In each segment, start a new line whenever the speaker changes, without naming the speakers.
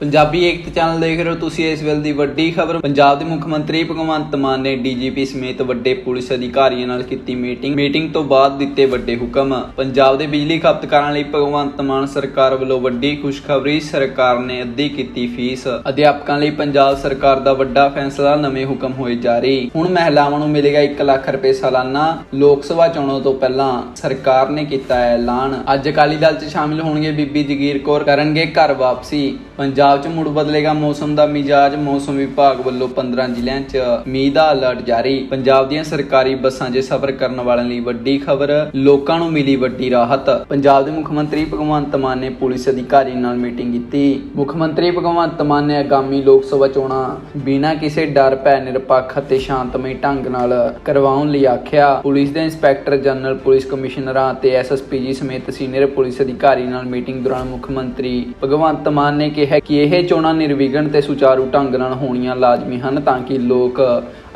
ਪੰਜਾਬੀ ਏਕਤਾ channel ਦੇਖ ਰਹੇ ਹੋ ਤੁਸੀਂ ਇਸ ਵੇਲੇ ਦੀ ਵੱਡੀ ਖਬਰ। ਪੰਜਾਬ ਦੇ ਮੁੱਖ ਮੰਤਰੀ ਭਗਵੰਤ ਮਾਨ ਨੇ ਡੀਜੀਪੀ ਸਮੇਤ ਵੱਡੇ ਪੁਲਿਸ ਅਧਿਕਾਰੀਆਂ ਨਾਲ ਕੀਤੀ ਮੀਟਿੰਗ। ਮੀਟਿੰਗ ਤੋਂ ਬਾਅਦ ਦਿੱਤੇ ਵੱਡੇ ਹੁਕਮ। ਪੰਜਾਬ ਦੇ ਬਿਜਲੀ ਖਪਤਕਾਰਾਂ ਲਈ ਭਗਵੰਤ ਮਾਨ ਸਰਕਾਰ ਵੱਲੋਂ ਵੱਡੀ ਖੁਸ਼ਖਬਰੀ ਸਰਕਾਰ ਨੇ ਅੱਧੀ ਕੀਤੀ ਫੀਸ। ਅਧਿਆਪਕਾਂ ਲਈ ਪੰਜਾਬ ਸਰਕਾਰ ਦਾ ਵੱਡਾ ਫੈਸਲਾ, ਨਵੇਂ ਹੁਕਮ ਹੋਏ ਜਾਰੀ। ਹੁਣ ਮਹਿਲਾਵਾਂ ਨੂੰ ਮਿਲੇਗਾ 1 ਲੱਖ ਰੁਪਏ ਸਾਲਾਨਾ। ਲੋਕ ਸਭਾ ਚੋਣਾਂ ਤੋਂ ਪਹਿਲਾਂ ਸਰਕਾਰ ਨੇ ਕੀਤਾ ਐਲਾਨ। ਅੱਜ ਅਕਾਲੀ ਦਲ 'ਚ ਸ਼ਾਮਿਲ ਹੋਣਗੇ ਬੀਬੀ ਜਗੀਰ ਕੌਰ, ਕਰਨਗੇ ਘਰ ਵਾਪਸੀ। ਪੰਜਾਬ ਪੰਜਾਬ 'ਚ ਮੁੜ ਬਦਲੇਗਾ ਮੌਸਮ ਦਾ ਮਿਜਾਜ, ਮੌਸਮ ਵਿਭਾਗ ਵੱਲੋਂ 15 ਜ਼ਿਲ੍ਹਿਆਂ 'ਚ ਮੀਂਹ ਦਾ ਅਲਰਟ ਜਾਰੀ। ਪੰਜਾਬ ਦੀਆਂ ਸਰਕਾਰੀ ਬੱਸਾਂ 'ਚ ਸਫ਼ਰ ਕਰਨ ਵਾਲਿਆਂ ਲਈ ਵੱਡੀ ਖਬਰ, ਲੋਕਾਂ ਨੂੰ ਮਿਲੀ ਵੱਡੀ ਰਾਹਤ। ਪੰਜਾਬ ਦੇ ਮੁੱਖ ਮੰਤਰੀ ਭਗਵੰਤ ਮਾਨ ਨੇ ਪੁਲਿਸ ਅਧਿਕਾਰੀ ਨਾਲ ਮੀਟਿੰਗ ਕੀਤੀ। ਮੁੱਖ ਮੰਤਰੀ ਭਗਵੰਤ ਮਾਨ ਨੇ ਆਗਾਮੀ ਲੋਕ ਸਭਾ ਚੋਣਾਂ ਬਿਨਾਂ ਕਿਸੇ ਡਰ ਭੈ ਨਿਰਪੱਖ ਅਤੇ ਸ਼ਾਂਤਮਈ ਢੰਗ ਨਾਲ ਕਰਵਾਉਣ ਲਈ ਆਖਿਆ। ਪੁਲਿਸ ਦੇ ਇੰਸਪੈਕਟਰ ਜਨਰਲ, ਪੁਲਿਸ ਕਮਿਸ਼ਨਰਾਂ ਅਤੇ ਐਸਐਸਪੀਜੀ ਸਮੇਤ ਸੀਨੀਅਰ ਪੁਲਿਸ ਅਧਿਕਾਰੀ ਨਾਲ ਮੀਟਿੰਗ ਦੌਰਾਨ ਮੁੱਖ ਮੰਤਰੀ ਭਗਵੰਤ ਮਾਨ ਨੇ ਕਿਹਾ ਕਿ ਇਹ ਚੋਣਾਂ ਨਿਰਵਿਘਨ ਤੇ ਸੁਚਾਰੂ ਢੰਗ ਨਾਲ ਹੋਣੀਆਂ ਲਾਜ਼ਮੀ ਹਨ ਤਾਂ ਕਿ ਲੋਕ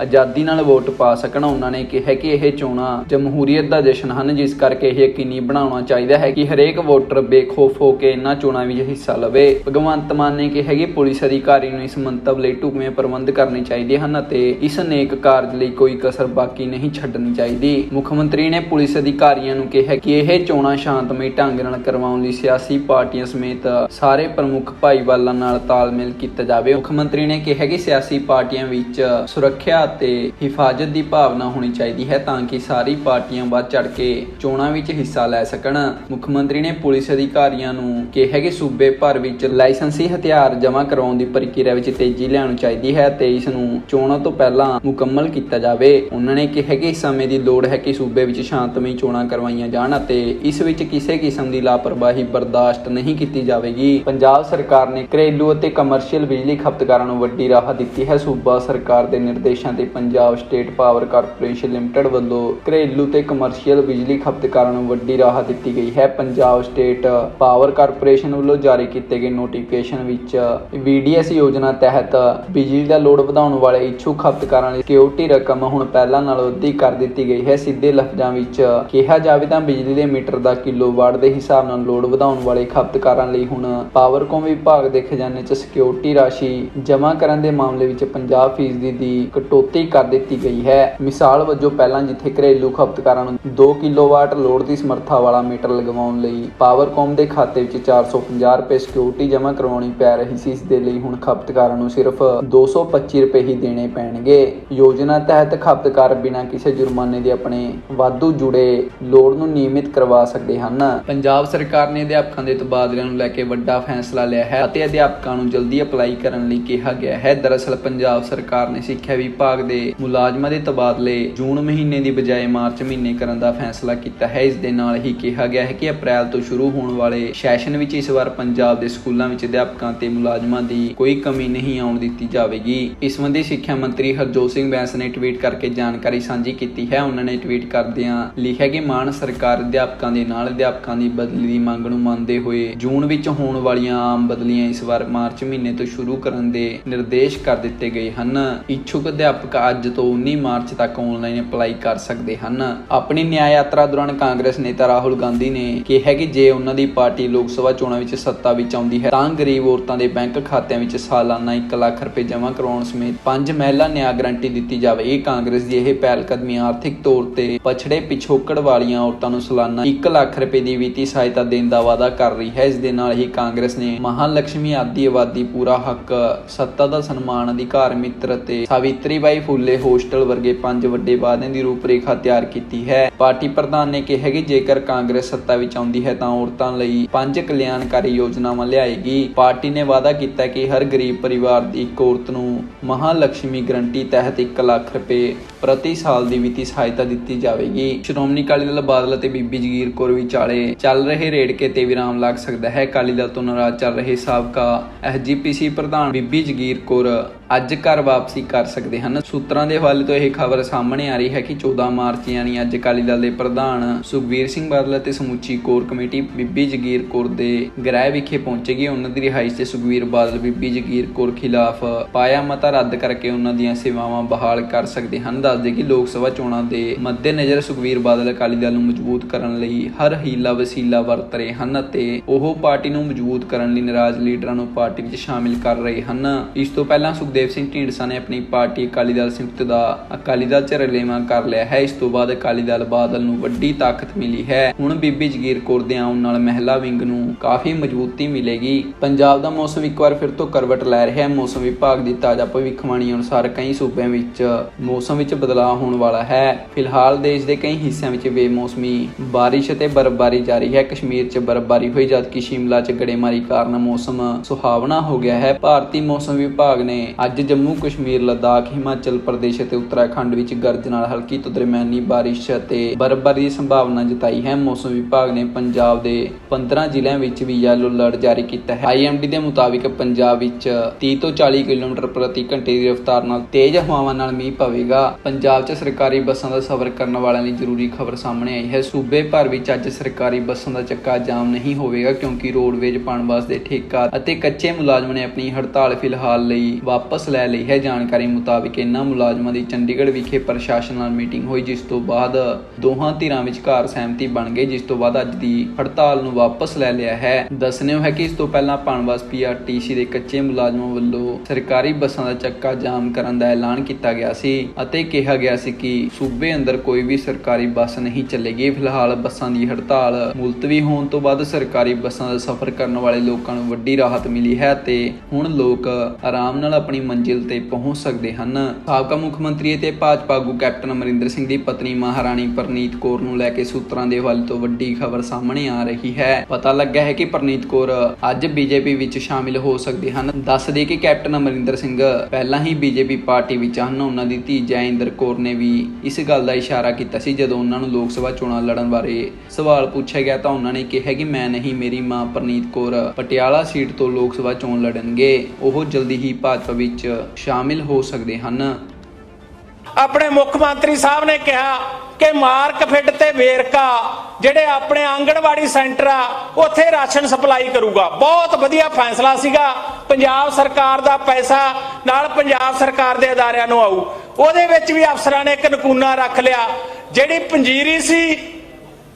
ਆਜ਼ਾਦੀ ਨਾਲ ਵੋਟ ਪਾ ਸਕਣ। ਉਹਨਾਂ ਨੇ ਕਿਹਾ ਕਿ ਇਹ ਚੋਣਾਂ ਜਮਹੂਰੀਅਤ ਦਾ ਜਸ਼ਨ ਹਨ, ਜਿਸ ਕਰਕੇ ਇਹ ਯਕੀਨੀ ਬਣਾਉਣਾ ਚਾਹੀਦਾ ਹੈ ਕਿ ਹਰੇਕ ਵੋਟਰ ਬੇਖੌਫ ਹੋ ਕੇ ਇਹਨਾਂ ਚੋਣਾਂ ਵਿੱਚ ਹਿੱਸਾ ਲਵੇ। ਭਗਵੰਤ ਮਾਨ ਨੇ ਕਿਹਾ ਕਿ ਪੁਲਿਸ ਅਧਿਕਾਰੀ ਨੂੰ ਇਸ ਮੰਤਵ ਲਈ ਢੁਕਵੇਂ ਪ੍ਰਬੰਧ ਕਰਨੇ ਚਾਹੀਦੇ ਹਨ ਅਤੇ ਇਸ ਨੇਕ ਕਾਰਜ ਲਈ ਕੋਈ ਕਸਰ ਬਾਕੀ ਨਹੀਂ ਛੱਡਣੀ ਚਾਹੀਦੀ। ਮੁੱਖ ਮੰਤਰੀ ਨੇ ਪੁਲਿਸ ਅਧਿਕਾਰੀਆਂ ਨੂੰ ਕਿਹਾ ਕਿ ਇਹ ਚੋਣਾਂ ਸ਼ਾਂਤਮਈ ਢੰਗ ਨਾਲ ਕਰਵਾਉਣ ਲਈ ਸਿਆਸੀ ਪਾਰਟੀਆਂ ਸਮੇਤ ਸਾਰੇ ਪ੍ਰਮੁੱਖ ਭਾਈਵਾਲਾਂ ਨਾਲ ਤਾਲਮੇਲ ਕੀਤਾ ਜਾਵੇ। ਮੁੱਖ ਮੰਤਰੀ ਨੇ ਕਿਹਾ ਕਿ ਸਿਆਸੀ ਪਾਰਟੀਆਂ ਵਿੱਚ ਸੁਰੱਖਿਆ ਅਤੇ ਹਿਫਾਜ਼ਤ ਦੀ ਭਾਵਨਾ ਹੋਣੀ ਚਾਹੀਦੀ ਹੈ ਤਾਂ ਕਿ ਸਾਰੀ ਪਾਰਟੀਆਂ ਵੱਧ ਚੜ ਕੇ ਚੋਣਾਂ ਵਿੱਚ ਹਿੱਸਾ ਲੈ ਸਕਣ। ਮੁੱਖ ਮੰਤਰੀ ਨੇ ਪੁਲਿਸ ਅਧਿਕਾਰੀਆਂ ਨੂੰ ਕਿਹਾ ਕਿ ਸੂਬੇ ਭਰ ਵਿੱਚ ਲਾਇਸੈਂਸੀ ਹਥਿਆਰ ਜਮ੍ਹਾਂ ਕਰਵਾਉਣ ਦੀ ਪ੍ਰਕਿਰਿਆ ਵਿੱਚ ਤੇਜ਼ੀ ਲਿਆਉਣੀ ਚਾਹੀਦੀ ਹੈ ਤੇ ਇਸ ਨੂੰ ਚੋਣਾਂ ਤੋਂ ਪਹਿਲਾਂ ਮੁਕੰਮਲ ਕੀਤਾ ਜਾਵੇ। ਉਹਨਾਂ ਨੇ ਕਿਹਾ ਕਿ ਇਸ ਸਮੇਂ ਦੀ ਲੋੜ ਹੈ ਕਿ ਸੂਬੇ ਵਿੱਚ ਸ਼ਾਂਤਮਈ ਚੋਣਾਂ ਕਰਵਾਈਆਂ ਜਾਣ ਅਤੇ ਇਸ ਵਿੱਚ ਕਿਸੇ ਕਿਸਮ ਦੀ ਲਾਪਰਵਾਹੀ ਬਰਦਾਸ਼ਤ ਨਹੀਂ ਕੀਤੀ ਜਾਵੇਗੀ। ਪੰਜਾਬ ਸਰਕਾਰ ਨੇ ਘਰੇਲੂ ਅਤੇ ਕਮਰਸ਼ੀਅਲ ਬਿਜਲੀ ਖਪਤਕਾਰਾਂ ਨੂੰ ਵੱਡੀ ਰਾਹਤ ਦਿੱਤੀ ਹੈ। ਸੂਬਾ ਸਰਕਾਰ ਦੇ ਨਿਰਦੇਸ਼ਾਂ ਤੇ Punjab state power corporation limited ਵੱਲੋਂ ਘਰੇਲੂ ਤੇ ਕਮਰਸ਼ੀਅਲ ਬਿਜਲੀ ਖਪਤਕਾਰਾਂ ਨੂੰ ਵੱਡੀ ਰਾਹਤ ਦਿੱਤੀ ਗਈ ਹੈ। ਪੰਜਾਬ ਸਟੇਟ ਪਾਵਰ ਕਾਰਪੋਰੇਸ਼ਨ ਵੱਲੋਂ ਜਾਰੀ ਕੀਤੇ ਗਏ ਨੋਟੀਫਿਕੇਸ਼ਨ ਵਿੱਚ ਵੀਡੀਐਸ ਯੋਜਨਾ ਤਹਿਤ ਬਿਜਲੀ ਦਾ ਲੋਡ ਵਧਾਉਣ ਵਾਲੇ ਇੱਛੁਕ ਖਪਤਕਾਰਾਂ ਲਈ ਸਿਕਿਉਰਿਟੀ ਰਕਮ ਹੁਣ ਪਹਿਲਾਂ ਨਾਲੋਂ ਅੱਧੀ ਕਰ ਦਿੱਤੀ ਗਈ ਹੈ। ਸਿੱਧੇ ਲਫ਼ਜ਼ਾਂ ਵਿੱਚ ਕਿਹਾ ਜਾਵੇ ਤਾਂ ਬਿਜਲੀ ਦੇ ਮੀਟਰ ਦਾ ਕਿਲੋਵਾਟ ਦੇ ਹਿਸਾਬ ਨਾਲ ਲੋਡ ਵਧਾਉਣ ਵਾਲੇ ਖਪਤਕਾਰਾਂ ਲਈ ਹੁਣ ਪਾਵਰਕੌਮ ਵਿਭਾਗ ਦੇ ਖਜ਼ਾਨੇ 'ਚ ਸਿਕਿਉਰਿਟੀ ਰਾਸ਼ੀ ਜਮ੍ਹਾਂ ਕਰਨ ਦੇ ਮਾਮਲੇ ਵਿੱਚ 50% ਦੀ ਕਟੌਤੀ ਕਰ ਦਿੱਤੀ ਗਈ ਹੈ। ਮਿਸਾਲ ਵਜੋਂ ਪਹਿਲਾਂ ਜਿੱਥੇ ਘਰੇਲੂ ਖਪਤਕਾਰਾਂ ਨੂੰ 2 ਕਿਲੋਵਾਟ ਲੋਡ ਦੀ ਸਮਰੱਥਾ ਵਾਲਾ ਮੀਟਰ ਲਗਵਾਉਣ ਲਈ ਪਾਵਰਕੌਮ ਦੇ ਖਾਤੇ ਵਿੱਚ 450 ਰੁਪਏ ਸਿਕਿਉਰਿਟੀ ਜਮ੍ਹਾਂ ਕਰਵਾਉਣੀ ਪੈ ਰਹੀ ਸੀ, ਇਸ ਦੇ ਲਈ ਹੁਣ ਖਪਤਕਾਰਾਂ ਨੂੰ ਸਿਰਫ 225 ਰੁਪਏ ਹੀ ਦੇਣੇ ਪੈਣਗੇ। ਯੋਜਨਾ ਤਹਿਤ ਖਪਤਕਾਰ ਬਿਨਾਂ ਕਿਸੇ ਜੁਰਮਾਨੇ ਦੇ ਆਪਣੇ ਵਾਧੂ ਜੁੜੇ ਲੋਡ ਨੂੰ ਨਿਯਮਿਤ ਕਰਵਾ ਸਕਦੇ ਹਨ। ਪੰਜਾਬ ਸਰਕਾਰ ਨੇ ਅਧਿਆਪਕਾਂ ਦੇ ਤਬਾਦਲਿਆਂ ਨੂੰ ਲੈ ਕੇ ਵੱਡਾ ਫੈਸਲਾ ਲਿਆ ਹੈ ਅਤੇ ਅਧਿਆਪਕਾਂ ਨੂੰ ਜਲਦੀ ਅਪਲਾਈ ਕਰਨ ਲਈ ਕਿਹਾ ਗਿਆ ਹੈ। ਦਰਅਸਲ, ਪੰਜਾਬ ਸਰਕਾਰ ਨੇ ਸਿੱਖਿਆ ਵਿਭਾਗ ਦੇ ਮੁਲਾਜ਼ਮਾਂ ਦੇ ਤਬਾਦਲੇ ਜੂਨ ਮਹੀਨੇ ਦੀ ਬਜਾਏ ਮਾਰਚ ਮਹੀਨੇ ਕਰਨ ਦਾ ਫੈਸਲਾ ਕੀਤਾ ਹੈ। ਇਸ ਦੇ ਨਾਲ ਹੀ ਕਿਹਾ ਗਿਆ ਹੈ ਕਿ ਅਪ੍ਰੈਲ ਤੋਂ ਸ਼ੁਰੂ ਹੋਣ ਵਾਲੇ ਸੈਸ਼ਨ ਵਿੱਚ ਇਸ ਵਾਰ ਪੰਜਾਬ ਦੇ ਸਕੂਲਾਂ ਵਿੱਚ ਅਧਿਆਪਕਾਂ ਤੇ ਮੁਲਾਜ਼ਮਾਂ ਦੀ ਕੋਈ ਕਮੀ ਨਹੀਂ ਆਉਣ ਦਿੱਤੀ ਜਾਵੇਗੀ। ਇਸ ਸੰਬੰਧੀ ਸਿੱਖਿਆ ਮੰਤਰੀ ਹਰਜੋਤ ਸਿੰਘ ਬੈਂਸ ਨੇ ਟਵੀਟ ਕਰਕੇ ਜਾਣਕਾਰੀ ਸਾਂਝੀ ਕੀਤੀ ਹੈ। ਉਹਨਾਂ ਨੇ ਟਵੀਟ ਕਰਦਿਆਂ ਲਿਖਿਆ ਕਿ ਮਾਨ ਸਰਕਾਰ ਅਧਿਆਪਕਾਂ ਦੇ ਨਾਲ ਅਧਿਆਪਕਾਂ ਦੀ ਬਦਲੀ ਦੀ ਮੰਗ ਨੂੰ ਮੰਨਦੇ ਹੋਏ ਜੂਨ ਵਿੱਚ ਹੋਣ ਵਾਲੀਆਂ ਆਮ ਬਦਲੀਆਂ ਇਸ ਵਾਰ ਮਾਰਚ ਮਹੀਨੇ ਤੋਂ ਸ਼ੁਰੂ ਕਰਨ ਦੇ ਨਿਰਦੇਸ਼ ਕਰ ਦਿੱਤੇ ਗਏ ਹਨ। ਇੱਛੁਕ ਅਧਿਆਪਕ ਅੱਜ ਤੋਂ 19 ਮਾਰਚ ਤੱਕ ਆਨਲਾਈਨ ਅਪਲਾਈ ਕਰ ਸਕਦੇ ਹਨ। ਆਪਣੀ ਨਿਆਂ ਯਾਤਰਾ ਦੌਰਾਨ ਕਾਂਗਰਸ ਨੇਤਾ ਰਾਹੁਲ ਗਾਂਧੀ ਨੇ ਕਿਹਾ ਕਿ ਜੇ ਉਹਨਾਂ ਦੀ ਪਾਰਟੀ ਲੋਕ ਸਭਾ ਚੋਣਾਂ ਵਿੱਚ ਸੱਤਾ ਵਿੱਚ ਆਉਂਦੀ ਹੈ, ਤਾਂ ਗਰੀਬ ਔਰਤਾਂ ਦੇ ਬੈਂਕ ਖਾਤਿਆਂ ਵਿੱਚ ਸਾਲਾਨਾ 1 ਲੱਖ ਰੁਪਏ ਜਮ੍ਹਾਂ ਕਰਾਉਣ ਸਮੇਤ ਪੰਜ ਮਹਿਲਾ ਨਿਆਂ ਗਰੰਟੀ ਦਿੱਤੀ ਜਾਵੇ। ਇਹ ਕਾਂਗਰਸ ਦੀ ਇਹ ਪਹਿਲ ਕਦਮੀ ਆਰਥਿਕ ਤੌਰ ਤੇ ਪਛੜੇ ਪਿਛੋਕੜ ਵਾਲੀਆਂ ਔਰਤਾਂ ਨੂੰ ਸਾਲਾਨਾ 1 ਲੱਖ ਰੁਪਏ ਦੀ ਵਿੱਤੀ ਸਹਾਇਤਾ ਦੇਣ ਦਾ ਵਾਅਦਾ ਕਰ ਰਹੀ ਹੈ। ਇਸ ਦੇ ਨਾਲ ਹੀ ਕਾਂਗਰਸ ਨੇ ਮਹਾਲక్ష్ਮੀ ਆਦੀ ਆਬਾਦੀ ਪੂਰਾ ਹੱਕ, ਸੱਤਾ ਦਾ ਸਨਮਾਨ, ਅਧਿਕਾਰ, ਮਿੱਤਰ ਅਤੇ ਸਾਵਿਤਰੀਬਾਈ ਫੂਲੇ ਹੋਸਟਲ ਵਰਗੇ ਪੰਜ ਵੱਡੇ ਵਾਅਦਿਆਂ ਦੀ ਰੂਪਰੇਖਾ ਤਿਆਰ ਕੀਤੀ ਹੈ। ਪਾਰਟੀ ਪ੍ਰਧਾਨ ਨੇ ਕਿਹਾ ਕਿ ਜੇਕਰ ਕਾਂਗਰਸ ਸੱਤਾ ਵਿੱਚ ਆਉਂਦੀ ਹੈ ਤਾਂ ਔਰਤਾਂ ਲਈ ਪੰਜ ਕਲਿਆਣਕਾਰੀ ਯੋਜਨਾਵਾਂ ਲਿਆਏਗੀ। ਪਾਰਟੀ ਨੇ ਵਾਅਦਾ ਕੀਤਾ ਕਿ ਹਰ ਗਰੀਬ ਪਰਿਵਾਰ ਦੀ ਇੱਕ ਔਰਤ ਨੂੰ ਮਹਾਲక్ష్ਮੀ ਗਰੰਟੀ ਤਹਿਤ 1 ਲੱਖ ਰੁਪਏ ਪ੍ਰਤੀ ਸਾਲ ਦੀ ਵਿੱਤੀ ਸਹਾਇਤਾ ਦਿੱਤੀ ਜਾਵੇਗੀ। ਸ਼੍ਰੋਮਣੀ ਅਕਾਲੀ ਦਲ ਬਾਦਲ ਅਤੇ ਬੀਬੀ ਜਗੀਰ ਕੌਰ ਵਿਚਾਲੇ ਚੱਲ ਰਹੇ ਰੇੜਕੇ ਤੇ ਵਿਰਾਮ ਲੱਗ ਸਕਦਾ ਹੈ। ਅਕਾਲੀ ਦਲ ਤੋਂ ਨਾਰਾਜ਼ ਚੱਲ ਰਹੇ ਸਾਬਕਾ ਐਸਜੀਪੀਸੀ ਪ੍ਰਧਾਨ ਬੀਬੀ ਜਗੀਰ ਕੌਰ ਅੱਜ ਘਰ ਵਾਪਸੀ ਕਰ ਸਕਦੇ ਹਨ। ਸੂਤਰਾਂ ਦੇ ਹਵਾਲੇ ਤੋਂ ਇਹ ਖਬਰ ਸਾਹਮਣੇ ਆ ਰਹੀ ਹੈ ਕਿ 14 ਮਾਰਚ ਯਾਨੀ ਅੱਜ ਅਕਾਲੀ ਦਲ ਦੇ ਪ੍ਰਧਾਨ ਸੁਖਬੀਰ ਸਿੰਘ ਬਾਦਲ ਅਤੇ ਸਮੁੱਚੀ ਕੋਰ ਕਮੇਟੀ ਬੀਬੀ ਜਗੀਰ ਕੌਰ ਦੇ ਗ੍ਰਹਿ ਵਿਖੇ ਪਹੁੰਚੇਗੀ ਉਹਨਾਂ ਦੀ ਰਿਹਾਇਸ਼ ਤੇ ਸੁਖਬੀਰ ਬਾਦਲ ਬੀਬੀ ਜਗੀਰ ਕੌਰ ਖਿਲਾਫ ਪਾਇਆ ਮਤਾ ਰੱਦ ਕਰਕੇ ਉਹਨਾਂ ਦੀਆਂ ਸੇਵਾਵਾਂ ਬਹਾਲ ਕਰ ਸਕਦੇ ਹਨ। ਦੱਸਦੇ ਕਿ ਲੋਕ ਸਭਾ ਚੋਣਾਂ ਦੇ ਮੱਦੇਨਜ਼ਰ ਸੁਖਬੀਰ ਬਾਦਲ ਅਕਾਲੀ ਦਲ ਨੂੰ ਮਜ਼ਬੂਤ ਕਰਨ ਲਈ ਹਰ ਹੀਲਾ ਵਸੀਲਾ ਵਰਤ ਰਹੇ ਹਨ ਅਤੇ ਉਹ ਪਾਰਟੀ ਨੂੰ ਮਜ਼ਬੂਤ ਕਰਨ ਲਈ ਨਾਰਾਜ਼ ਲੀਡਰ ਨੂੰ ਪਾਰਟੀ ਵਿੱਚ ਸ਼ਾਮਿਲ ਕਰ ਰਹੇ ਹਨ। ਇਸ ਤੋਂ ਪਹਿਲਾਂ ਸੁਖਦੇਵ ਸਿੰਘ ਢੀਂਡਸਾ ਨੇ ਆਪਣੀ ਪਾਰਟੀ ਅਕਾਲੀ ਦਲ ਸੰਯੁਕਤ ਦਾ ਅਕਾਲੀ ਦਲ ਚ ਰਲੇਵਾਂ ਕਰ ਲਿਆ ਹੈ। ਇਸ ਤੋਂ ਬਾਅਦ ਅਕਾਲੀ ਦਲ ਬਾਦਲ ਨੂੰ ਵੱਡੀ ਤਾਕਤ ਮਿਲੀ ਹੈ। ਹੁਣ ਬੀਬੀ ਜਗੀਰ ਕੌਰ ਦੇ ਆਉਣ ਨਾਲ ਮਹਿਲਾ ਵਿੰਗ ਨੂੰ ਕਾਫੀ ਮਜ਼ਬੂਤੀ ਮਿਲੇਗੀ। ਪੰਜਾਬ ਦਾ ਮੌਸਮ ਇੱਕ ਵਾਰ ਫਿਰ ਤੋਂ ਕਰਵਟ ਲੈ ਰਿਹਾ ਹੈ। ਮੌਸਮ ਵਿਭਾਗ ਦੀ ਤਾਜ਼ਾ ਭਵਿੱਖਬਾਣੀ ਅਨੁਸਾਰ ਕਈ ਸੂਬਿਆਂ ਵਿੱਚ ਮੌਸਮ ਵਿੱਚ ਬਦਲਾਅ ਹੋਣ ਵਾਲਾ ਹੈ। ਫਿਲਹਾਲ ਦੇਸ਼ ਦੇ ਕਈ ਹਿੱਸਿਆਂ ਵਿੱਚ ਬੇਮੌਸਮੀ ਬਾਰਿਸ਼ ਅਤੇ ਬਰਫ਼ਬਾਰੀ ਜਾਰੀ ਹੈ। ਕਸ਼ਮੀਰ 'ਚ ਬਰਫ਼ਬਾਰੀ ਹੋਈ, ਜਦਕਿ ਸ਼ਿਮਲਾ 'ਚ ਗੜੇਮਾਰੀ ਕਾਰਨ ਮੌਸਮ ਸੁਹਾਵਣਾ ਹੋ ਗਿਆ ਹੈ। ਭਾਰਤੀ ਮੌਸਮ ਵਿਭਾਗ ਨੇ ਅੱਜ ਜੰਮੂ ਕਸ਼ਮੀਰ, ਲਦਾਖ, ਹਿਮਾਚਲ ਪ੍ਰਦੇਸ਼ ਅਤੇ ਉੱਤਰਾਖੰਡ ਵਿੱਚ ਗਰਜ ਨਾਲ ਹਲਕੀ ਤੋਂ ਦਰਮਿਆਨੀ ਬਾਰਿਸ਼ ਅਤੇ ਬਰਫ਼ਬਾਰੀ ਦੀ ਸੰਭਾਵਨਾ ਜਤਾਈ ਹੈ। ਮੌਸਮ ਵਿਭਾਗ ਨੇ ਪੰਜਾਬ ਦੇ 15 ਜ਼ਿਲ੍ਹਿਆਂ ਵਿੱਚ ਵੀ ਯੈਲੋ ਅਲਰਟ ਜਾਰੀ ਕੀਤਾ ਹੈ। ਆਈਐਮਡੀ ਦੇ ਮੁਤਾਬਿਕ ਪੰਜਾਬ ਵਿੱਚ 30 ਤੋਂ 40 ਕਿਲੋਮੀਟਰ ਪ੍ਰਤੀ ਘੰਟੇ ਦੀ ਰਫ਼ਤਾਰ ਨਾਲ ਤੇਜ਼ ਹਵਾਵਾਂ ਨਾਲ ਮੀਂਹ ਪਵੇਗਾ। ਪੰਜਾਬ 'ਚ ਸਰਕਾਰੀ ਬੱਸਾਂ ਦਾ ਸਫ਼ਰ ਕਰਨ ਵਾਲਿਆਂ ਲਈ ਜ਼ਰੂਰੀ ਖਬਰ ਸਾਹਮਣੇ ਆਈ ਹੈ। ਸੂਬੇ ਭਰ ਵਿੱਚ ਅੱਜ ਸਰਕਾਰੀ ਬੱਸਾਂ ਦਾ ਚੱਕਾ ਜਾਮ ਨਹੀਂ ਹੋਵੇਗਾ ਕਿਉਂਕਿ ਰੋਡਵੇਜ ਪਣਵਾਸ ਦੇ ਠੇਕਾ ਅਤੇ ਕੱਚੇ ਮੁਲਾਜ਼ਮਾਂ ਨੇ ਆਪਣੀ ਹੜਤਾਲ ਫਿਲਹਾਲ ਲਈ ਵਾਪਸ ਲੈ ਲਈ ਹੈ। ਜਾਣਕਾਰੀ ਮੁਤਾਬਿਕ ਇਨ੍ਹਾਂ ਮੁਲਾਜ਼ਮਾਂ ਦੀ ਚੰਡੀਗੜ੍ਹ ਵਿਖੇ ਪ੍ਰਸ਼ਾਸਨ ਨਾਲ ਮੀਟਿੰਗ ਹੋਈ, ਜਿਸ ਤੋਂ ਬਾਅਦ ਦੋਹਾਂ ਧਿਰਾਂ ਵਿਚਕਾਰ ਸਹਿਮਤੀ ਬਣ ਗਈ, ਜਿਸ ਤੋਂ ਬਾਅਦ ਅੱਜ ਦੀ ਹੜਤਾਲ ਨੂੰ ਵਾਪਸ ਲੈ ਲਿਆ ਹੈ। ਦੱਸਣਯੋਗ ਹੈ ਕਿ ਇਸ ਤੋਂ ਪਹਿਲਾਂ ਪਣਵਾਸ ਪੀਆਰਟੀਸੀ ਦੇ ਕੱਚੇ ਮੁਲਾਜ਼ਮਾਂ ਵੱਲੋਂ ਸਰਕਾਰੀ ਬੱਸਾਂ ਦਾ ਚੱਕਾ ਜਾਮ ਕਰਨ ਦਾ ਐਲਾਨ ਕੀਤਾ ਗਿਆ ਸੀ ਅਤੇ ਕਿਹਾ ਗਿਆ ਸੀ ਕਿ ਸੂਬੇ ਅੰਦਰ ਕੋਈ ਵੀ ਸਰਕਾਰੀ ਬੱਸ ਨਹੀਂ ਚੱਲੇਗੀ। ਫਿਲਹਾਲ ਬੱਸਾਂ ਦੀ ਹੜਤਾਲ ਮੁਲਤਵੀ ਹੋਣ ਤੋਂ ਬਾਅਦ ਸਰਕਾਰੀ ਬੱਸਾਂ ਦਾ ਸਫ਼ਰ ਕਰਨ ਵਾਲੇ ਲੋਕਾਂ ਨੂੰ ਵੱਡੀ ਰਾਹਤ ਰਾਹਤ ਮਿਲੀ ਹੈ ਤੇ ਹੁਣ ਲੋਕ ਆਰਾਮ ਨਾਲ ਆਪਣੀ ਮੰਜ਼ਿਲ ਤੇ ਪਹੁੰਚ ਸਕਦੇ ਹਨ। ਸਾਬਕਾ ਮੁੱਖ ਮੰਤਰੀ ਅਤੇ ਭਾਜਪਾ ਆਗੂ ਕੈਪਟਨ ਅਮਰਿੰਦਰ ਸਿੰਘ ਦੀ ਪਤਨੀ ਮਹਾਰਾਣੀ ਪ੍ਰਨੀਤ ਕੌਰ ਨੂੰ ਲੈ ਕੇ ਸੂਤਰਾਂ ਦੇ ਹਵਾਲੇ ਤੋਂ ਵੱਡੀ ਖਬਰ ਸਾਹਮਣੇ ਆ ਰਹੀ ਹੈ। ਪਤਾ ਲੱਗਾ ਹੈ ਕਿ ਪ੍ਰਨੀਤ ਕੌਰ ਅੱਜ ਬੀਜੇਪੀ ਵਿੱਚ ਸ਼ਾਮਿਲ ਹੋ ਸਕਦੇ ਹਨ। ਦੱਸ ਦੇ ਕਿ ਕੈਪਟਨ ਅਮਰਿੰਦਰ ਸਿੰਘ ਪਹਿਲਾਂ ਹੀ ਬੀਜੇਪੀ ਪਾਰਟੀ ਵਿੱਚ ਹਨ। ਉਹਨਾਂ ਦੀ ਧੀ ਜੈਇੰਦਰ ਕੌਰ ਨੇ ਵੀ ਇਸ ਗੱਲ ਦਾ ਇਸ਼ਾਰਾ ਕੀਤਾ ਸੀ। ਜਦੋਂ ਉਹਨਾਂ ਨੂੰ ਲੋਕ ਸਭਾ ਚੋਣਾਂ ਲੜਨ ਬਾਰੇ ਸਵਾਲ ਪੁੱਛਿਆ ਗਿਆ ਤਾਂ ਉਹਨਾਂ ਨੇ ਕਿਹਾ ਕਿ ਮੈਂ ਨਹੀਂ, ਮੇਰੀ ਮਾਂ ਪਰਨੀਤ ਕੌਰ ਪਟਿਆਲਾ ਸੀਟ ਤੋਂ ਲੋਕ ਸਭਾ ਚੋਣ ਲੜਨਗੇ, ਉਹ ਜਲਦੀ ਹੀ ਭਾਜਪਾ ਵਿੱਚ ਸ਼ਾਮਿਲ ਹੋ ਸਕਦੇ ਹਨ।
ਆਪਣੇ ਮੁੱਖ ਮੰਤਰੀ ਸਾਹਿਬ ਨੇ ਕਿਹਾ ਕਿ ਮਾਰਕ ਫਿੱਟ ਤੇ ਵੇਰਕਾ, ਜਿਹੜੇ ਆਪਣੇ ਆਂਗਣਵਾੜੀ ਸੈਂਟਰ ਆ, ਉੱਥੇ ਰਾਸ਼ਨ ਸਪਲਾਈ ਕਰੂਗਾ। ਬਹੁਤ ਵਧੀਆ ਫੈਸਲਾ ਸੀਗਾ। ਪੰਜਾਬ ਸਰਕਾਰ ਦਾ ਪੈਸਾ ਨਾਲ ਪੰਜਾਬ ਸਰਕਾਰ ਦੇ ਅਦਾਰਿਆਂ ਨੂੰ ਆਊ। ਉਹਦੇ ਵਿੱਚ ਵੀ ਅਫਸਰਾਂ ਨੇ ਇੱਕ ਨਕੂਨਾ ਰੱਖ ਲਿਆ। ਜਿਹੜੀ ਪੰਜੀਰੀ ਸੀ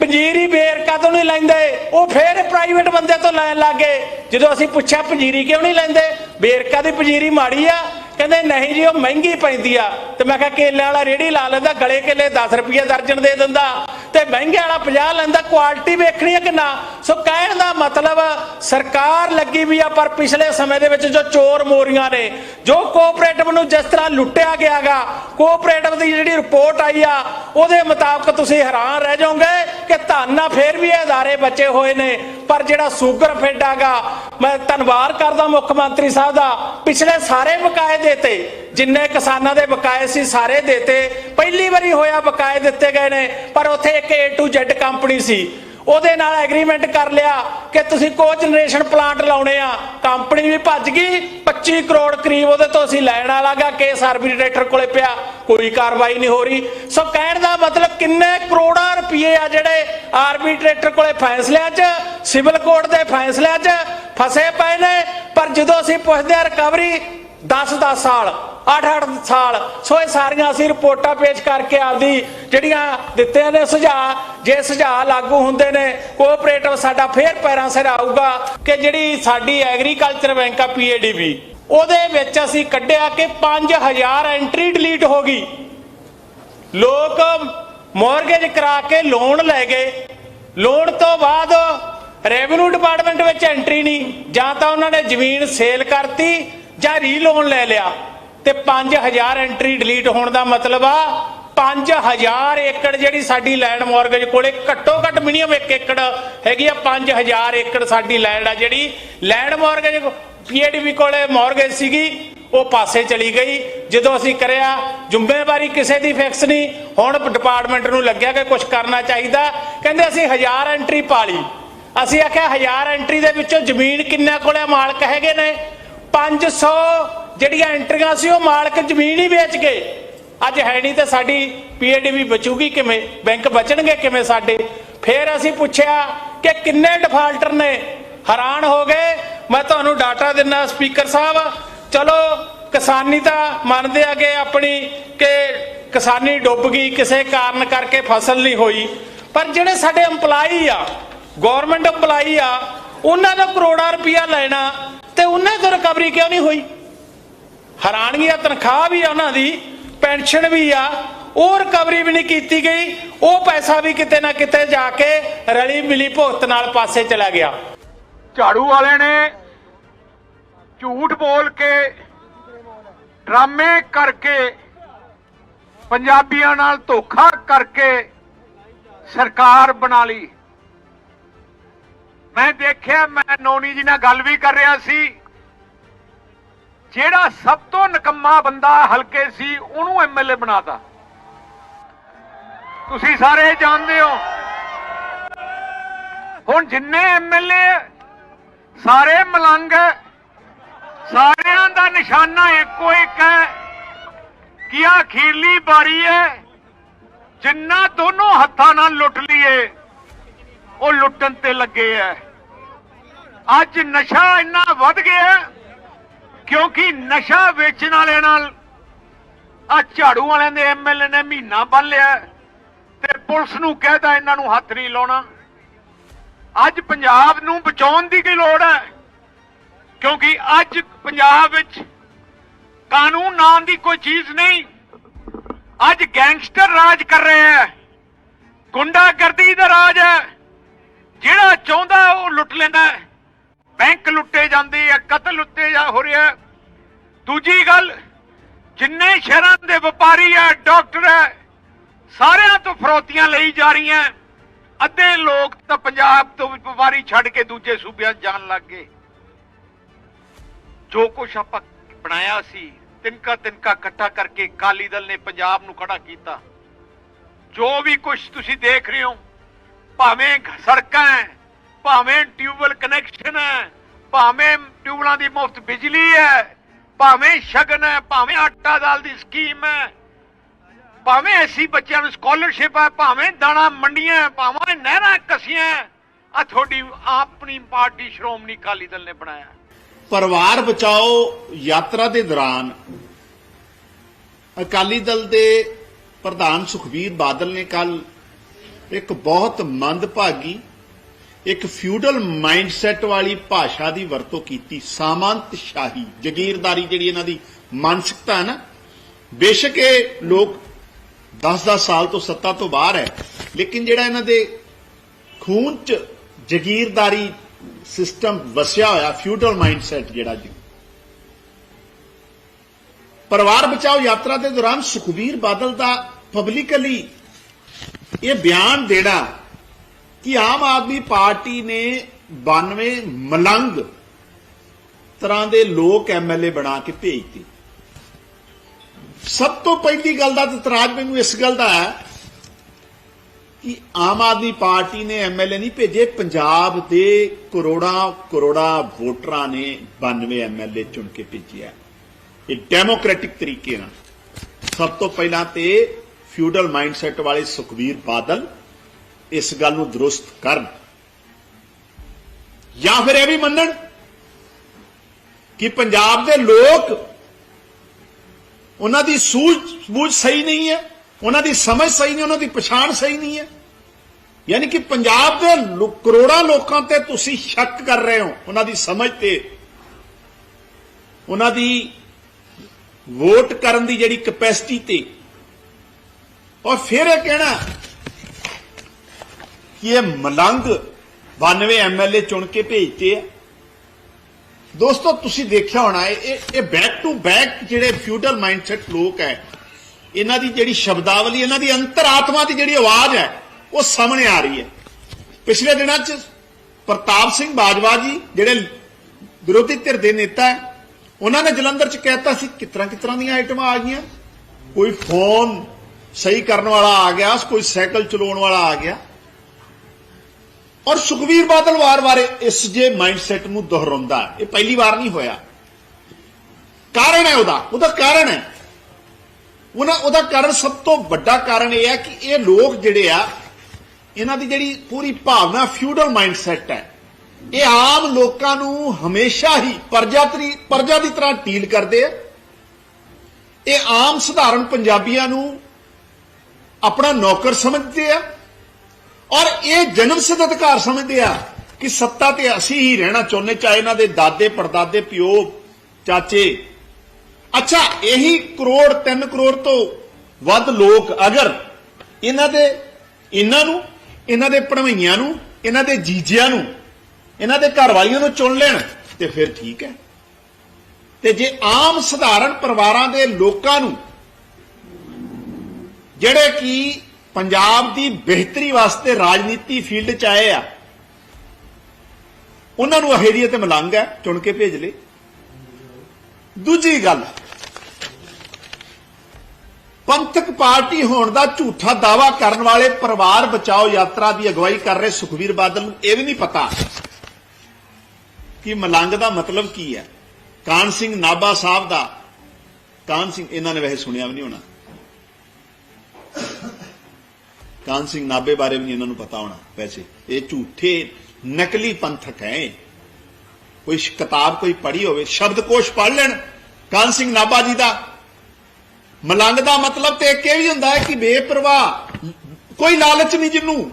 ਪੰਜੀਰੀ ਵੇਰਕਾ ਤੋਂ ਨਹੀਂ ਲੈਂਦੇ? ਉਹ ਫੇਰ ਪ੍ਰਾਈਵੇਟ ਬੰਦੇ ਤੋਂ ਲੈਣ ਲੱਗੇ ਜਦੋਂ ਅਸੀਂ ਪੁੱਛਿਆ, ਪੰਜੀਰੀ ਕਿਉਂ ਨਹੀਂ ਲੈਂਦੇ? ਵੇਰਕਾ ਦੀ ਪੰਜੀਰੀ ਮਾੜੀ ਆ। ਕਹਿੰਦੇ, ਨਹੀਂ ਜੀ, ਉਹ ਮਹਿੰਗੀ ਪੈਂਦੀ ਆ। ਤੇ ਮੈਂ ਕਿਹਾ, ਕੇਲੇ ਵਾਲਾ ਰੇੜੀ ਲਾ ਲੈਂਦਾ, ਗਲੇ ਕੇਲੇ 10 ਰੁਪਏ ਦਰਜਨ ਦੇ ਦਿੰਦਾ। ਤੇ ਮਹਿੰਗੇ ਵਾਲਾ 50 ਲੈਂਦਾ ਕੁਆਲਿਟੀ ਵੇਖਣੀ ਹੈ ਕਿ ਨਾ? ਸੋ ਕਹਿਣ ਦਾ ਮਤਲਬ, ਸਰਕਾਰ ਲੱਗੀ ਵੀ ਆ, ਪਰ ਪਿਛਲੇ ਸਮੇਂ ਦੇ ਵਿੱਚ ਜੋ ਚੋਰ ਮੋਰੀਆਂ ਨੇ, ਜੋ ਕੋਆਪਰੇਟਿਵ ਨੂੰ ਜਿਸ ਤਰ੍ਹਾਂ ਲੁੱਟਿਆ ਗਿਆਗਾ ਕੋਆਪਰੇਟਿਵ ਦੀ ਜਿਹੜੀ ਰਿਪੋਰਟ ਆਈ ਆ, ਉਹਦੇ ਮੁਤਾਬਕ ਤੁਸੀਂ ਹੈਰਾਨ ਰਹਿ ਜਾਓਗੇ ਕਿ ਧੰਨਾ ਫੇਰ ਵੀ ਇਹ ਅਦਾਰੇ ਬਚੇ ਹੋਏ ਨੇ। ਪਰ ਜਿਹੜਾ ਸ਼ੂਗਰ ਫੈਡਾਗਾ, ਮੈਂ ਧੰਨਵਾਦ ਕਰਦਾ ਮੁੱਖ ਮੰਤਰੀ ਸਾਹਿਬ ਦਾ। ਪਿਛਲੇ ਸਾਰੇ ਬਕਾਏ ਦੇਤੇ, ਜਿੰਨੇ ਕਿਸਾਨਾਂ ਦੇ ਬਕਾਏ ਸੀ ਸਾਰੇ ਦੇਤੇ। ਪਹਿਲੀ ਵਾਰੀ ਹੋਇਆ ਬਕਾਏ ਦਿੱਤੇ ਗਏ ਨੇ, ਪਰ ਉੱਥੇ ਇੱਕ A to Z ਕੰਪਨੀ ਸੀ। ਉਹਦੇ ਨਾਲ ਐਗਰੀਮੈਂਟ ਕਰ ਲਿਆ ਕਿ ਤੁਸੀਂ ਕੋ ਜਨਰੇਸ਼ਨ ਪਲਾਂਟ ਲਾਉਣੇ ਆ। ਕੰਪਨੀ ਵੀ ਭੱਜ ਗਈ 25 ਕਰੋੜ ਕਰੀਬ ਉਹਦੇ ਤੋਂ ਅਸੀਂ ਲੈਣ ਵਾਲਾਗਾ ਕੇਸ ਆਰਬੀਟਰੇਟਰ ਕੋਲੇ ਪਿਆ, ਕੋਈ ਕਾਰਵਾਈ ਨਹੀਂ ਹੋ ਰਹੀ। ਸੋ ਕਹਿਣ ਦਾ ਮਤਲਬ ਕਿੰਨੇ ਕਰੋੜਾਂ ਰੁਪਏ ਆ ਜਿਹੜੇ ਆਰਬੀਟਰੇਟਰ ਕੋਲੇ ਫੈਸਲਿਆਂ 'ਚ, ਸਿਵਲ ਕੋਰਟ ਦੇ ਫੈਸਲਿਆਂ 'ਚ ਫਸੇ ਪਏ ਨੇ, ਪਰ ਜਦੋਂ ਅਸੀਂ ਪੁੱਛਦੇ ਆ ਰਿਕਵਰੀ 10-10 ਸਾਲ 8-8 ਸਾਲ, ਸੋ ਇਹ ਸਾਰੀਆਂ ਅਸੀਂ ਰਿਪੋਰਟਾਂ ਪੇਸ਼ ਕਰਕੇ ਆਪਦੀ ਜਿਹੜੀਆਂ ਦਿੱਤੇ ਨੇ ਸੁਝਾਅ, ਜੇ ਸੁਝਾਅ ਲਾਗੂ ਹੁੰਦੇ ਨੇ ਕੋਆਪਰੇਟਿਵ ਸਾਡਾ ਫੇਰ ਪੈਰਾਂ ਸਿਰ ਆਊਗਾ ਕਿ ਜਿਹੜੀ ਸਾਡੀ ਐਗਰੀਕਲਚਰ ਬੈਂਕ ਆ ਪੀਏਡੀਬੀ ਉਹਦੇ ਵਿੱਚ ਅਸੀਂ ਕੱਢਿਆ ਕਿ 5000 ਐਂਟਰੀ ਡਿਲੀਟ ਹੋ ਗਈ। ਲੋਕ ਮੌਰਗੇਜ ਕਰਾ ਕੇ ਲੋਨ ਲੈ ਗਏ। ਲੋਨ ਤੋਂ ਬਾਅਦ ਰੈਵਨਿਊ ਡਿਪਾਰਟਮੈਂਟ ਵਿੱਚ ਐਂਟਰੀ ਨਹੀਂ। ਜਾਂ ਤਾਂ ਉਹਨਾਂ ਨੇ ਜ਼ਮੀਨ ਸੇਲ ਕਰਤੀ ਜਾਂ ਰੀਲੋਨ ਲੈ ਲਿਆ। ਤੇ 5000 ਐਂਟਰੀ ਡਿਲੀਟ ਹੋਣ ਦਾ ਮਤਲਬ ਆ 5000 ਏਕੜ ਜਿਹੜੀ ਸਾਡੀ ਲੈਂਡ ਮਾਰਗੇਜ ਕੋਲੇ ਘੱਟੋ ਘੱਟ ਮਿਨੀਮਮ 1 ਏਕੜ ਹੈਗੀ ਆ 5000 ਏਕੜ ਸਾਡੀ ਲੈਂਡ ਆ ਜਿਹੜੀ। ਲੈਂਡ ਮਾਰਗੇਜ ਪੀਏਡੀਬੀ ਕੋਲੇ ਮਾਰਗੇਜ ਸੀਗੀ, ਉਹ ਪਾਸੇ ਚਲੀ ਗਈ। ਜਦੋਂ ਅਸੀਂ ਕਰਿਆ, ਜ਼ਿੰਮੇਵਾਰੀ ਕਿਸੇ ਦੀ ਫਿਕਸ ਨਹੀਂ। ਹੁਣ ਡਿਪਾਰਟਮੈਂਟ ਨੂੰ ਲੱਗਿਆ ਕਿ ਕੁਝ ਕਰਨਾ ਚਾਹੀਦਾ। ਕਹਿੰਦੇ ਅਸੀਂ 1000 ਐਂਟਰੀ ਪਾ ਲਈ। ਅਸੀਂ ਆਖਿਆ 1000 ਐਂਟਰੀ ਦੇ ਵਿੱਚੋਂ ਜ਼ਮੀਨ ਕਿੰਨਾ ਕੋਲੇ ਮਾਲਕ ਹੈਗੇ ਨੇ? 500 ਜਿਹੜੀਆਂ ਐਂਟਰੀਆਂ ਸੀ, ਉਹ ਮਾਲਕ ਜ਼ਮੀਨ ਹੀ ਵੇਚ ਗਏ। ਅੱਜ ਹੈ ਨਹੀਂ ਤੇ ਸਾਡੀ ਪੀਏਡੀਵੀ ਬਚੂਗੀ ਕਿਵੇਂ? ਬੈਂਕ ਬਚਣਗੇ ਕਿਵੇਂ ਸਾਡੇ? ਫਿਰ ਅਸੀਂ ਪੁੱਛਿਆ ਕਿ ਕਿੰਨੇ ਡਿਫਾਲਟਰ ਨੇ? ਹੈਰਾਨ ਹੋ ਗਏ। ਮੈਂ ਤੁਹਾਨੂੰ ਡਾਟਾ ਦਿੰਦਾ ਸਪੀਕਰ ਸਾਹਿਬ। ਚਲੋ, ਕਿਸਾਨੀ ਤਾਂ ਮੰਨਦੇ ਆਗੇ ਆਪਣੀ ਕਿ ਕਿਸਾਨੀ ਡੁੱਬ ਗਈ, ਕਿਸੇ ਕਾਰਨ ਕਰਕੇ ਫਸਲ ਨਹੀਂ ਹੋਈ। ਪਰ ਜਿਹੜੇ ਸਾਡੇ EMPLOYE ਆ ਗਵਰਨਮੈਂਟ EMPLOYE ਆ, ਉਹਨਾਂ ਦਾ ਕਰੋੜਾਂ ਰੁਪਇਆ ਲੈਣਾ ਤੇ ਉਹਨਾਂ ਤੋਂ ਰਿਕਵਰੀ ਕਿਉਂ ਨਹੀਂ ਹੋਈ? ਹੈਰਾਨਗੀ ਆ ਤਨਖਾਹ ਵੀ ਆ ਉਹਨਾਂ ਦੀ, ਪੈਨਸ਼ਨ ਵੀ ਆ, ਉਹ ਰਿਕਵਰੀ ਵੀ ਨਹੀਂ ਕੀਤੀ ਗਈ, ਉਹ ਪੈਸਾ ਵੀ ਕਿਤੇ ਨਾ ਕਿਤੇ ਜਾ ਕੇ ਰਲੀ ਮਿਲੀ ਭੁਗਤ ਨਾਲ ਪਾਸੇ ਚਲਾ ਗਿਆ।
ਝਾੜੂ ਵਾਲਿਆਂ ਨੇ ਝੂਠ ਬੋਲ ਕੇ ਡਰਾਮੇ ਕਰਕੇ ਪੰਜਾਬੀਆਂ ਨਾਲ ਧੋਖਾ ਕਰਕੇ ਸਰਕਾਰ ਬਣਾ ਲਈ। ਮੈਂ ਦੇਖਿਆ, ਮੈਂ ਨੋਨੀ ਜੀ ਨਾਲ ਗੱਲ ਵੀ ਕਰ ਰਿਹਾ ਸੀ। ਜਿਹੜਾ ਸਭ ਤੋਂ ਨਕੰਮਾ ਬੰਦਾ ਹਲਕੇ ਸੀ, ਉਹਨੂੰ ਐਮਐਲਏ ਬਣਾਤਾ। ਤੁਸੀਂ ਸਾਰੇ ਜਾਣਦੇ ਹੋ। ਹੁਣ ਜਿੰਨੇ ਐਮਐਲਏ ਸਾਰੇ ਮਲੰਗ ਸਾਰਿਆਂ ਦਾ ਨਿਸ਼ਾਨਾ ਇੱਕੋ ਇੱਕ ਹੈ ਕਿ ਆ ਅਖੀਰਲੀ ਵਾਰੀ ਹੈ, ਜਿੰਨਾ ਦੋਨੋਂ ਹੱਥਾਂ ਨਾਲ ਲੁੱਟ ਲਈਏ, ਉਹ ਲੁੱਟਣ ਤੇ ਲੱਗੇ ਹੈ ਅੱਜ ਨਸ਼ਾ ਇੰਨਾ ਵੱਧ ਗਿਆ ਕਿਉਂਕਿ ਨਸ਼ਾ ਵੇਚਣ ਵਾਲਿਆਂ ਨਾਲ ਆ ਝਾੜੂ ਵਾਲਿਆਂ ਦੇ ਐਮਐਲਏ ਨੇ ਮਹੀਨਾ ਬੰਨ ਲਿਆ ਤੇ ਪੁਲਿਸ ਨੂੰ ਕਹਿਦਾ ਇਹਨਾਂ ਨੂੰ ਹੱਥ ਨਹੀਂ ਲਾਉਣਾ। ਅੱਜ ਪੰਜਾਬ ਨੂੰ ਬਚਾਉਣ ਦੀ ਕੀ ਲੋੜ ਹੈ, ਕਿਉਂਕਿ ਅੱਜ ਪੰਜਾਬ ਵਿੱਚ ਕਾਨੂੰਨ ਨਾਂ ਦੀ ਕੋਈ ਚੀਜ਼ ਨਹੀਂ। ਅੱਜ ਗੈਂਗਸਟਰ ਰਾਜ ਕਰ ਰਹੇ ਹੈ, ਗੁੰਡਾਗਰਦੀ ਦਾ ਰਾਜ ਹੈ। ਜਿਹੜਾ ਚਾਹੁੰਦਾ ਉਹ ਲੁੱਟ ਲੈਂਦਾ ਹੈ। ਬੈਂਕ ਲੁੱਟੇ ਜਾਂਦੇ ਆ, ਕਤਲ ਲੁੱਟੇ ਜਾ ਹੋ ਰਿਹਾ। ਹੈ। ਦੂਜੀ ਗੱਲ, ਜਿੰਨੇ ਸ਼ਹਿਰਾਂ ਦੇ ਵਪਾਰੀ ਆ, ਡਾਕਟਰ ਹੈ ਸਾਰਿਆਂ ਤੋਂ ਫਰੋਤੀਆਂ ਲਈ ਜਾ ਰਹੀਆਂ। ਅੱਧੇ ਲੋਕ ਤਾਂ ਪੰਜਾਬ ਤੋਂ ਵਪਾਰੀ ਛੱਡ ਕੇ ਦੂਜੇ ਸੂਬਿਆਂ ਜਾਣ ਲੱਗ ਗਏ। ਜੋ ਕੁਛ ਆਪਾਂ ਬਣਾਇਆ ਸੀ, ਤਿਨਕਾ ਤਿਨਕਾ ਇਕੱਠਾ ਕਰਕੇ ਕਾਲੀ ਦਲ ਨੇ ਪੰਜਾਬ ਨੂੰ ਖੜਾ ਕੀਤਾ। ਜੋ ਵੀ ਕੁਛ ਤੁਸੀਂ ਦੇਖ ਰਹੇ ਹੋ, ਭਾਵੇਂ ਸੜਕਾਂ ਭਾਵੇਂ ਟਿਊਬਵੈਲ ਕਨੈਕਸ਼ਨ ਹੈ ਭਾਵੇਂ ਟਿਊਬਲਾਂ ਦੀ ਮੁਫਤ ਬਿਜਲੀ ਹੈ ਭਾਵੇਂ ਸ਼ਗਨ ਹੈ ਭਾਵੇਂ ਆਟਾ ਦਾਲ ਦੀ ਸਕੀਮ ਹੈ ਭਾਵੇਂ ਐਸੀ ਬੱਚਿਆਂ ਨੂੰ ਸਕਾਲਰਸ਼ਿਪ ਹੈ ਭਾਵੇਂ ਦਾਣਾ ਮੰਡੀਆਂ ਹੈ, ਭਾਵੇਂ ਨਹਿਰਾਂ ਕਸੀਆਂ ਆ ਤੁਹਾਡੀ ਆਪਣੀ ਪਾਰਟੀ ਸ਼੍ਰੋਮਣੀ ਅਕਾਲੀ ਦਲ ਨੇ ਬਣਾਇਆ।
ਪਰਿਵਾਰ ਬਚਾਓ ਯਾਤਰਾ ਦੇ ਦੌਰਾਨ ਅਕਾਲੀ ਦਲ ਦੇ ਪ੍ਰਧਾਨ ਸੁਖਬੀਰ ਬਾਦਲ ਨੇ ਕੱਲ ਇੱਕ ਬਹੁਤ ਮੰਦਭਾਗੀ ਇੱਕ ਫਿਊਡਲ ਮਾਈਂਡਸੈਟ ਵਾਲੀ ਭਾਸ਼ਾ ਦੀ ਵਰਤੋਂ ਕੀਤੀ, ਸਾਮੰਤ ਸ਼ਾਹੀ, ਜ਼ਗੀਰਦਾਰੀ ਜਿਹੜੀ ਇਹਨਾਂ ਦੀ ਮਾਨਸਿਕਤਾ ਹੈ ਨਾ, ਬੇਸ਼ੱਕ ਇਹ ਲੋਕ 10-10 ਸਾਲ ਤੋਂ ਸੱਤਾ ਤੋਂ ਬਾਹਰ ਹੈ, ਲੇਕਿਨ ਜਿਹੜਾ ਇਹਨਾਂ ਦੇ ਖੂਨ ਚ ਜ਼ਗੀਰਦਾਰੀ ਸਿਸਟਮ ਵਸਿਆ ਹੋਇਆ, ਫਿਊਡਲ ਮਾਈਂਡਸੈਟ ਜਿਹੜਾ ਜੀ। ਪਰਿਵਾਰ ਬਚਾਓ ਯਾਤਰਾ ਦੇ ਦੌਰਾਨ ਸੁਖਬੀਰ ਬਾਦਲ ਦਾ ਪਬਲਿਕਲੀ ਇਹ ਬਿਆਨ ਦੇਣਾ ਕਿ ਆਮ ਆਦਮੀ ਪਾਰਟੀ ਨੇ 92 ਮਲੰਗ ਤਰ੍ਹਾਂ ਦੇ ਲੋਕ ਐਮਐਲਏ ਬਣਾ ਕੇ ਭੇਜਤੇ। ਸਭ ਤੋਂ ਪਹਿਲੀ ਗੱਲ ਦਾ ਇਤਰਾਜ਼ ਮੈਨੂੰ ਇਸ ਗੱਲ ਦਾ ਹੈ ਕਿ ਆਮ ਆਦਮੀ ਪਾਰਟੀ ਨੇ ਐਮਐਲਏ ਨਹੀਂ ਭੇਜੇ, ਪੰਜਾਬ ਦੇ ਕਰੋੜਾਂ ਕਰੋੜਾਂ ਵੋਟਰਾਂ ਨੇ 92 ਐਮਐਲਏ ਚੁਣ ਕੇ ਭੇਜਿਆ ਇਹ ਡੈਮੋਕ੍ਰੈਟਿਕ ਤਰੀਕੇ ਨਾਲ। ਸਭ ਤੋਂ ਪਹਿਲਾਂ ਤੇ ਫਿਊਡਲ ਮਾਈਂਡਸੈਟ ਵਾਲੇ ਸੁਖਵੀਰ ਬਾਦਲ ਇਸ ਗੱਲ ਨੂੰ ਦਰੁਸਤ ਕਰਨ। ਜਾਂ ਫਿਰ ਇਹ ਵੀ ਮੰਨਣ ਕਿ ਪੰਜਾਬ ਦੇ ਲੋਕ ਉਹਨਾਂ ਦੀ ਸੂਝ ਬੂਝ ਸਹੀ ਨਹੀਂ ਹੈ, ਉਹਨਾਂ ਦੀ ਸਮਝ ਸਹੀ ਨਹੀਂ, ਉਹਨਾਂ ਦੀ ਪਛਾਣ ਸਹੀ ਨਹੀਂ ਹੈ। ਯਾਨੀ ਕਿ ਪੰਜਾਬ ਦੇ ਕਰੋੜਾਂ ਲੋਕਾਂ ਤੇ ਤੁਸੀਂ ਸ਼ੱਕ ਕਰ ਰਹੇ ਹੋ, ਉਹਨਾਂ ਦੀ ਸਮਝ ਤੇ। ਉਹਨਾਂ ਦੀ ਵੋਟ ਕਰਨ ਦੀ ਜਿਹੜੀ ਕਪੈਸਿਟੀ ਤੇ। ਔਰ ਫਿਰ ਇਹ ਕਹਿਣਾ ਕਿ ਇਹ ਮਲੰਗ 92 ਐਮਐਲਏ ਚੁਣ ਕੇ ਭੇਜਤੇ ਆ? ਦੋਸਤੋ, ਤੁਸੀਂ ਦੇਖਿਆ ਹੋਣਾ, ਇਹ ਇਹ- ਬੈਕ ਟੂ ਬੈਕ ਜਿਹੜੇ ਫਿਊਡਲ ਮਾਈਂਡਸੈਟ ਲੋਕ ਹੈ ਇਹਨਾਂ ਦੀ ਜਿਹੜੀ ਸ਼ਬਦਾਵਲੀ, ਇਹਨਾਂ ਦੀ ਅੰਤਰਾਤਮਾ ਦੀ ਜਿਹੜੀ ਆਵਾਜ਼ ਹੈ ਉਹ ਸਾਹਮਣੇ ਆ ਰਹੀ ਹੈ ਪਿਛਲੇ ਦਿਨਾਂ 'ਚ ਪ੍ਰਤਾਪ ਸਿੰਘ ਬਾਜਵਾ ਜੀ, ਜਿਹੜੇ ਵਿਰੋਧੀ ਧਿਰ ਦੇ ਨੇਤਾ ਹੈ ਉਹਨਾਂ ਨੇ ਜਲੰਧਰ 'ਚ ਕਹਿਤਾ ਸੀ, ਕਿਤਰਾ ਕਿਤਰਾ ਦੀਆਂ ਆਈਟਮਾਂ ਆ ਗਈਆਂ? ਕੋਈ ਫੋਨ ਸਹੀ ਕਰਨ ਵਾਲਾ ਆ ਗਿਆ, ਕੋਈ ਸਾਈਕਲ ਚਲਾਉਣ ਵਾਲਾ ਆ ਗਿਆ। ਔਰ ਸੁਖਵੀਰ ਬਾਦਲ ਵਾਰ-ਵਾਰ ਇਸ ਜੇ ਮਾਈਂਡਸੈਟ ਨੂੰ ਦੁਹਰਾਉਂਦਾ ਇਹ ਪਹਿਲੀ ਵਾਰ ਨਹੀਂ ਹੋਇਆ। ਕਾਰਨ ਹੈ ਉਹਦਾ। ਉਹਦਾ ਕਾਰਨ ਹੈ। ਉਹਨਾਂ ਉਹਦਾ ਕਾਰਨ ਸਭ ਤੋਂ ਵੱਡਾ ਕਾਰਨ ਇਹ ਹੈ ਕਿ ਇਹ ਲੋਕ ਜਿਹੜੇ ਆ, ਇਹਨਾਂ ਦੀ ਜਿਹੜੀ ਪੂਰੀ ਭਾਵਨਾ ਫਿਊਡਲ ਮਾਈਂਡਸੈਟ ਹੈ। ਇਹ ਆਮ ਲੋਕਾਂ ਨੂੰ ਹਮੇਸ਼ਾ ਹੀ ਪ੍ਰਜਾਤਰੀ ਪਰਜਾ ਦੀ ਤਰ੍ਹਾਂ ਡੀਲ ਕਰਦੇ ਆ। ਇਹ ਆਮ ਸਧਾਰਨ ਪੰਜਾਬੀਆਂ ਨੂੰ ਆਪਣਾ ਨੌਕਰ ਸਮਝਦੇ ਆ। ਔਰ ਇਹ ਜਨਮ ਸਿੱਧ ਅਧਿਕਾਰ ਸਮਝਦੇ ਆ ਕਿ ਸੱਤਾ ਤੇ ਅਸੀਂ ਹੀ ਰਹਿਣਾ ਚਾਹੁੰਦੇ, ਚਾਹੇ ਇਹਨਾਂ ਦੇ ਦਾਦੇ, ਪੜਦਾਦੇ, ਪਿਓ, ਚਾਚੇ। ਅੱਛਾ, ਇਹੀ ਕਰੋੜ 3 ਕਰੋੜ ਤੋਂ ਵੱਧ ਲੋਕ ਅਗਰ ਇਹਨਾਂ ਦੇ ਇਹਨਾਂ ਨੂੰ, ਇਹਨਾਂ ਦੇ ਭਣਵਈਆਂ ਨੂੰ, ਇਹਨਾਂ ਦੇ ਜੀਜਿਆਂ ਨੂੰ, ਇਹਨਾਂ ਦੇ ਘਰ ਵਾਲੀਆਂ ਨੂੰ ਚੁਣ ਲੈਣ, ਤੇ ਫਿਰ ਠੀਕ ਹੈ। ਤੇ ਜੇ ਆਮ ਸਧਾਰਨ ਪਰਿਵਾਰਾਂ ਦੇ ਲੋਕਾਂ ਨੂੰ, ਜਿਹੜੇ ਕਿ ਪੰਜਾਬ ਦੀ ਬਿਹਤਰੀ ਵਾਸਤੇ ਰਾਜਨੀਤੀ ਫੀਲਡ ਚ ਆਏ ਆ। ਉਹਨਾਂ ਨੂੰ ਅਹੇਰੀਏ ਤੇ ਮਲੰਗ ਹੈ, ਚੁਣ ਕੇ ਭੇਜ ਲੇ ਦੂਜੀ ਗੱਲ, ਪੰਥਕ ਪਾਰਟੀ ਹੋਣ ਦਾ ਝੂਠਾ ਦਾਵਾ ਕਰਨ ਵਾਲੇ ਪਰਿਵਾਰ ਬਚਾਓ ਯਾਤਰਾ ਦੀ ਅਗਵਾਈ ਕਰ ਰਹੇ ਸੁਖਵੀਰ ਬਾਦਲ ਨੂੰ ਇਹ ਵੀ ਨਹੀਂ ਪਤਾ ਕਿ ਮਲੰਗ ਦਾ ਮਤਲਬ ਕੀ ਹੈ। ਕਾਨ ਸਿੰਘ ਨਾਭਾ ਸਾਹਿਬ ਦਾ, ਕਾਨ ਸਿੰਘ, ਇਹਨਾਂ ਨੇ ਵੈਸੇ ਸੁਣਿਆ ਵੀ ਨਹੀਂ ਹੋਣਾ। ਕਾਨ ਸਿੰਘ ਨਾਭੇ ਬਾਰੇ ਵੀ ਨਹੀਂ ਇਹਨਾਂ ਨੂੰ ਪਤਾ ਹੋਣਾ, ਵੈਸੇ। ਇਹ ਝੂਠੇ, ਨਕਲੀ ਪੰਥਕ ਹੈ ਕੋਈ ਕਿਤਾਬ ਕੋਈ ਪੜ੍ਹੀ ਹੋਵੇ, ਸ਼ਬਦਕੋਸ਼ ਪੜ੍ਹ ਲੈਣ। ਕਾਨ ਸਿੰਘ ਨਾਭਾ ਜੀ ਦਾ ਮਲੰਗ ਦਾ ਮਤਲਬ ਤੇ ਇੱਕ ਇਹ ਵੀ ਹੁੰਦਾ ਹੈ ਕਿ ਬੇਪਰਵਾਹ, ਕੋਈ ਲਾਲਚ ਨਹੀਂ ਜਿੰਨੂੰ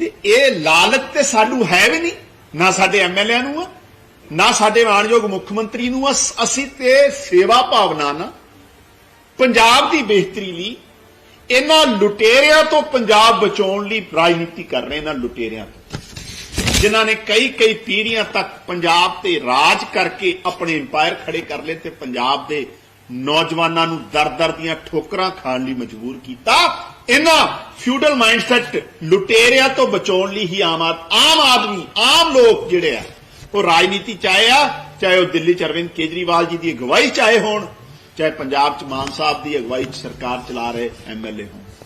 ਤੇ ਇਹ ਲਾਲਚ ਤੇ ਸਾਨੂੰ ਹੈ ਵੀ ਨਹੀਂ, ਨਾ ਸਾਡੇ ਐਮਐਲਏ ਨੂੰ ਆ, ਨਾ ਸਾਡੇ ਮਾਣਯੋਗ ਮੁੱਖ ਮੰਤਰੀ ਨੂੰ ਆ। ਅਸੀਂ ਤੇ ਸੇਵਾ ਭਾਵਨਾ ਨਾਲ ਪੰਜਾਬ ਦੀ ਬਿਹਤਰੀ ਲਈ ਇਹਨਾਂ ਲੁਟੇਰਿਆਂ ਤੋਂ ਪੰਜਾਬ ਬਚਾਉਣ ਲਈ ਰਾਜਨੀਤੀ ਕਰ ਰਹੇ ਇਹਨਾਂ ਲੁਟੇਰਿਆਂ ਤੋਂ। ਜਿਨ੍ਹਾਂ ਨੇ ਕਈ ਕਈ ਪੀੜ੍ਹੀਆਂ ਤੱਕ ਪੰਜਾਬ ਤੇ ਰਾਜ ਕਰਕੇ ਆਪਣੇ ਇੰਪਾਇਰ ਖੜੇ ਕਰ ਲਏ ਤੇ ਪੰਜਾਬ ਦੇ ਨੌਜਵਾਨਾਂ ਨੂੰ ਦਰ-ਦਰ ਦੀਆਂ ਠੋਕਰਾਂ ਖਾਣ ਲਈ ਮਜਬੂਰ ਕੀਤਾ, ਇਹਨਾਂ ਫਿਊਡਲ ਮਾਈਂਡਸੈਟ ਲੁਟੇਰਿਆਂ ਤੋਂ ਬਚਾਉਣ ਲਈ ਹੀ ਆਮ ਆਮ ਆਦਮੀ, ਆਮ ਲੋਕ ਜਿਹੜੇ ਆ, ਉਹ ਰਾਜਨੀਤੀ ਚਾਹੇ ਆ, ਚਾਹੇ ਉਹ ਦਿੱਲੀ ਚ ਅਰਵਿੰਦ ਕੇਜਰੀਵਾਲ ਜੀ ਦੀ ਅਗਵਾਈ ਚਾਹੇ ਹੋਣ ਚਾਹੇ ਪੰਜਾਬ ਚ ਮਾਨ ਸਾਹਿਬ ਦੀ ਅਗਵਾਈ ਚ ਸਰਕਾਰ ਚਲਾ ਰਹੇ ਐਮਐਲਏ ਹੋਣ।